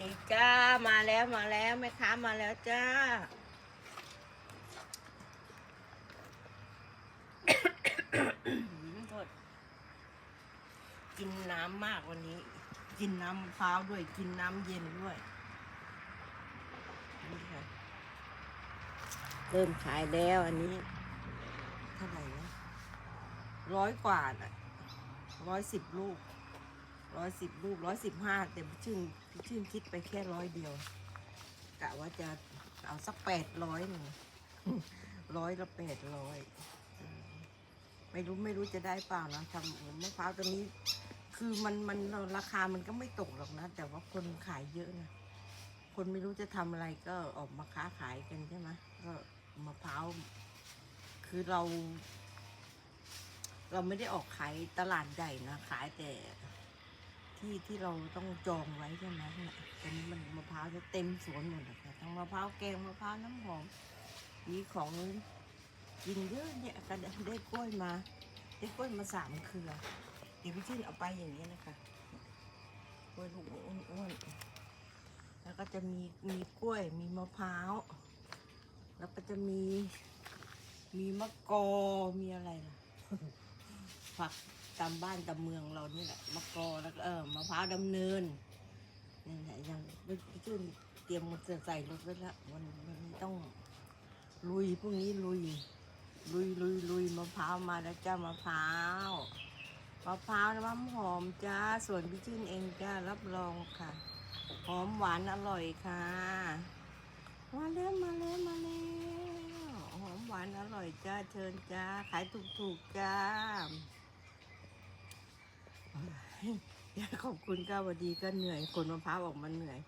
ดีจ้ามาแล้วมาแล้วแม่ค้ามาแล้วจ้าโทษกินน้ำมากวันนี้ กินน้ำมะพร้าวด้วยกินน้ำเย็นด้วยนี่ค่ะเริ่มขายแล้วอันนี้ เท่าไหร่นะร้อยกว่าน่ะร้อยสิบลูก ร้อยสิบลูกร้อยสิบห้าแต่ชื่นชื่นคิดไปแค่ร้อยเดียวกะว่าจะเอาสักแปดร้อยหนึ่งร้อยละแปดร้อยไม่รู้ไม่รู้จะได้เปล่านะทำมะพร้าวตัวนี้ คือมันมันราคามันก็ไม่ตกหรอกนะ แต่ว่าคนขายเยอะนะคนไม่รู้จะทำอะไรก็ออกมาค้าขายกันใช่ไหมก็มะพร้าวคือเรา เราไม่ได้ออกขายตลาดใหญ่นะขายแต่ ที่ที่เราต้องจองไว้ใช่ไหมเนี่ยตอนนี้มันมะพร้าวจะเต็มสวนหมดเลยค่ะทั้งมะพร้าวแกงมะพร้าวน้ำหอมมีของกินเยอะเนี่ยก็ได้ได้กล้วยมา ได้กล้วยมาสามเครือ เดี๋ยวพี่ชื่นเอาไปอย่างนี้นะคะกล้วยลูกอ้วนๆแล้วก็จะมีมีกล้วยมีมะพร้าว แล้วก็จะมีมีมะกอมีอะไรล่ะผัก ตามบ้านตามเมืองเรานี่แหละมะกอแล้วก็เออมะพร้าวดำเนินนี่แหละยังพี่จุนเตรียมจะใส่รถไว้แล้ววันวันนี้ต้องลุยพรุ่งนี้ลุย ลุยลุยลุยมะพร้าวมาแล้วจ้ามะพร้าวมะพร้าวน้ำหอมจ้าส่วนพี่จุนเองจ้ารับรองค่ะ หอมหวานอร่อยค่ะมาแล้วมาแล้วมาแล้วหอมหวานอร่อยจ้าเชิญจ้าขายถูกๆจ้า ขอบคุณก้าวดีก็เหนื่อยคนมะพร้าวออกมาเหนื่อย